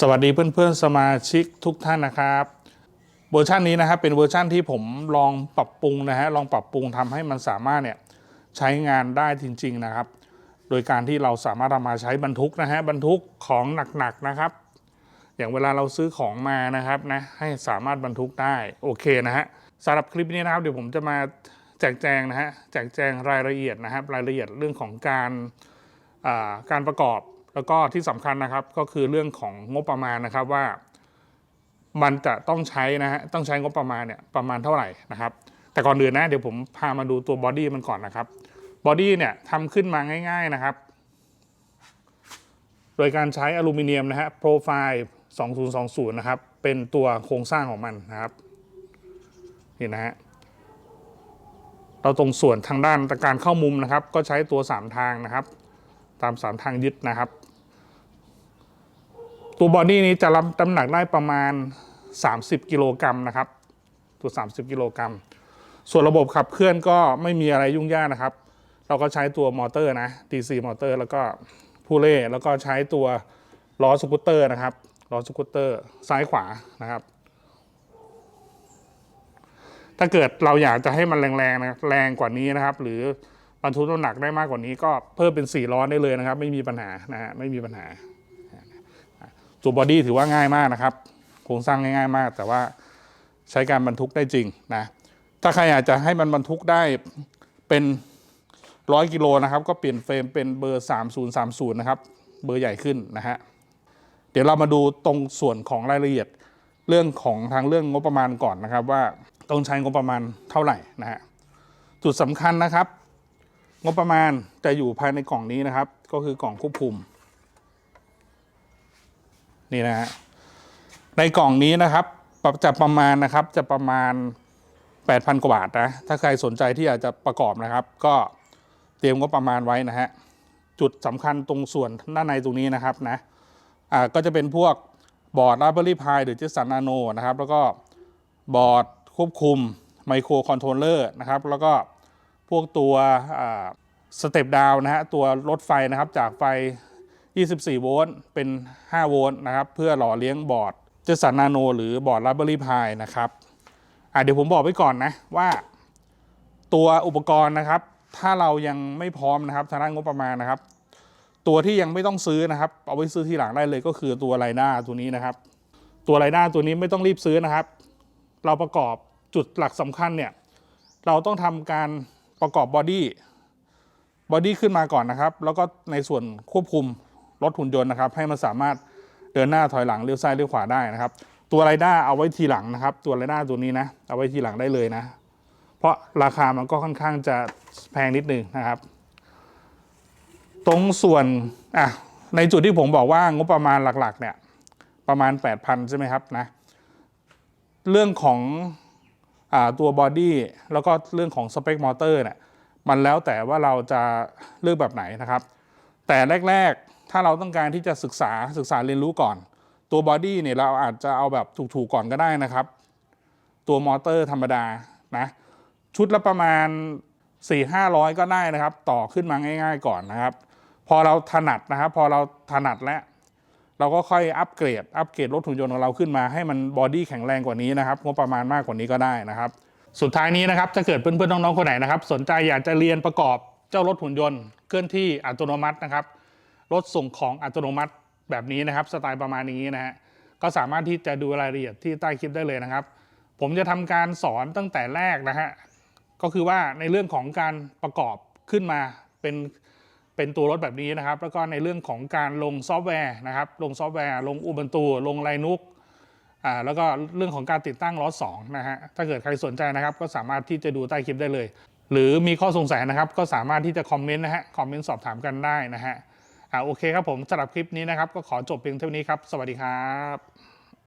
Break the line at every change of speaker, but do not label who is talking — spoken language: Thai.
สวัสดีเพื่อนๆสมาชิกทุกท่านนะครับเวอร์ชันนี้นะครับเป็นเวอร์ชันที่ผมลองปรับปรุงนะฮะลองปรับปรุงทำให้มันสามารถเนี่ยใช้งานได้จริง ๆนะครับ โดยการที่เราสามารถทำมาใช้บรรทุกนะฮะบรรทุกของหนักๆนะครับ อย่างเวลาเราซื้อของมานะครับนะให้สามารถบรรทุกได้โอเคนะฮะสำหรับคลิปนี้นะครับเดี๋ยวผมจะมาแจกแจงนะฮะแจกแจงรายละเอียดนะครับ รายละเอียดเรื่องของการการประกอบ แล้วก็ที่สำคัญนะครับก็คือเรื่องของงบประมาณนะครับว่า มันจะต้องใช้นะฮะต้องใช้งบประมาณเนี่ยประมาณเท่าไหร่นะครับ แต่ก่อนอื่นนะเดี๋ยวผมพามาดูตัวบอดี้มันก่อนนะครับบอดี้เนี่ยทำขึ้นมาง่าย ๆนะครับ โดยการใช้อลูมิเนียมนะฮะโปรไฟล์2020 นะครับ เป็นตัวโครงสร้างของมันนะครับนี่นะฮะเราตรงส่วนทางด้านการเข้ามุมนะครับ ก็ใช้ตัว 3 ทางนะครับ ตาม3ทางยึดนะครับ ตัวบอดี้นี้จะรับน้ำหนักได้ประมาณ 30 กิโลกรัมนะครับ ตัว 30 กิโลกรัม ส่วนระบบขับเคลื่อนก็ไม่มีอะไรยุ่งยากนะครับ เราก็ใช้ตัวมอเตอร์นะ DC มอเตอร์แล้วก็ผู้เล่แล้วก็ใช้ตัวล้อสกูตเตอร์นะครับล้อสกูตเตอร์ซ้ายขวานะครับ ถ้าเกิดเราอยากจะให้มันแรงๆนะแรงกว่านี้นะครับ หรือ บรรทุกน้ำหนักได้มากกว่านี้ก็เพิ่มเป็น4ล้อได้เลยนะครับ ไม่มีปัญหานะฮะไม่มีปัญหาตัวบอดี้ถือว่าง่ายมากนะครับโครงสร้างง่ายๆมาก แต่ว่าใช้การบรรทุกได้จริงนะถ้าใครอยากจะให้มันบรรทุกได้เป็นร้อยกิโลนะครับ ก็เปลี่ยนเฟรมเป็นเบอร์ 3030 นะครับ เบอร์ใหญ่ขึ้นนะฮะเดี๋ยวเรามาดูตรงส่วนของรายละเอียดเรื่องของทางเรื่องงบประมาณก่อนนะครับ ว่าต้องใช้งบประมาณเท่าไหร่นะฮะจุดสำคัญนะครับ งบประมาณจะอยู่ภายในกล่องนี้นะครับ ก็คือกล่องควบคุม นี่นะฮะในกล่องนี้นะครับจะประมาณนะครับจะประมาณ 8,000 กว่าบาทนะถ้าใครสนใจที่อยากจะประกอบนะครับ ก็เตรียมงบประมาณไว้นะฮะจุดสำคัญตรงส่วนด้านในตรงนี้นะครับนะอ่าก็จะเป็นพวกบอร์ด Raspberry Pi หรือ j e t s o n Nano นะครับ แล้วก็บอร์ดควบคุมไมโครคอนโทรลเลอร์นะครับ แล้วก็ พวกตัวสเต็ปดาวนะฮะตัวลดไฟนะครับจากไฟ 24 โวลต์เป็น 5 โวลต์นะครับ เพื่อหล่อเลี้ยงบอร์ด j e t s o n Nano หรือบอร์ด Raspberry Pi นะครับเดี๋ยวผมบอกไว้ก่อนนะว่าตัวอุปกรณ์นะครับ ถ้าเรายังไม่พร้อมนะครับทางด้านงบประมาณนะครับ ตัวที่ยังไม่ต้องซื้อนะครับ เอาไว้ซื้อทีหลังได้เลยก็คือตัวไรด้าตัวนี้นะครับ ตัวไรด้าตัวนี้ไม่ต้องรีบซื้อนะครับ เราประกอบจุดหลักสำคัญเนี่ยเราต้องทำการ ประกอบบอดี้บอดี้ขึ้นมาก่อนนะครับ แล้วก็ในส่วนควบคุมรถหุ่นยนต์นะครับ ให้มันสามารถเดินหน้าถอยหลังเลี้ยวซ้ายเลี้ยวขวาได้นะครับ ตัวไรด้าเอาไว้ทีหลังนะครับ ตัวไรด้าตัวนี้นะเอาไว้ทีหลังได้เลยนะ เพราะราคามันก็ค่อนข้างจะแพงนิดนึงนะครับ ตรงส่วนอะในจุดที่ผมบอกว่างบประมาณหลักๆเนี่ยประมาณ 8,000 ใช่ไหมครับนะเรื่องของ ตัวบอดี้แล้วก็เรื่องของสเปคมอเตอร์เนี่ยมันแล้วแต่ว่าเราจะเลือกแบบไหนนะครับ แต่แรก ๆ ถ้าเราต้องการที่จะศึกษาศึกษาเรียนรู้ก่อน ตัวบอดี้เนี่ยเราอาจจะเอาแบบถูกๆก่อนก็ได้นะครับ ตัวมอเตอร์ธรรมดานะชุดละประมาณ 4 5 0 0 ก็ได้นะครับ ต่อขึ้นมาง่าย ๆ ก่อนนะครับ พอเราถนัดนะครับ พอเราถนัดแล้ว เราก็ค่อยอัปเกรด อัปเกรดรถหุ่นยนต์ของเราขึ้นมาให้มันบอดี้แข็งแรงกว่านี้นะครับงบประมาณมากกว่านี้ก็ได้นะครับ สุดท้ายนี้นะครับถ้าเกิดเพื่อนๆน้องๆคนไหนนะครับ สนใจอยากจะเรียนประกอบเจ้ารถหุ่นยนต์เคลื่อนที่อัตโนมัตินะครับรถส่งของอัตโนมัติแบบนี้นะครับ สไตล์ประมาณนี้นะฮะก็สามารถที่จะดูรายละเอียดที่ใต้คลิปได้เลยนะครับ ผมจะทำการสอนตั้งแต่แรกนะฮะก็คือว่าในเรื่องของการประกอบขึ้นมาเป็น เป็นตัวรถแบบนี้นะครับ แล้วก็ในเรื่องของการลงซอฟต์แวร์นะครับ ลงซอฟต์แวร์ลงอุบันตูลงไลนุกอ่าแล้วก็เรื่องของการติดตั้งล้อสองนะฮะ ถ้าเกิดใครสนใจนะครับก็สามารถที่จะดูใต้คลิปได้เลย หรือมีข้อสงสัยนะครับ ก็สามารถที่จะคอมเมนต์นะฮะ คอมเมนต์สอบถามกันได้นะฮะ อ่าโอเคครับผมสำหรับคลิปนี้นะครับ ก็ขอจบเพียงเท่านี้ครับ สวัสดีครับ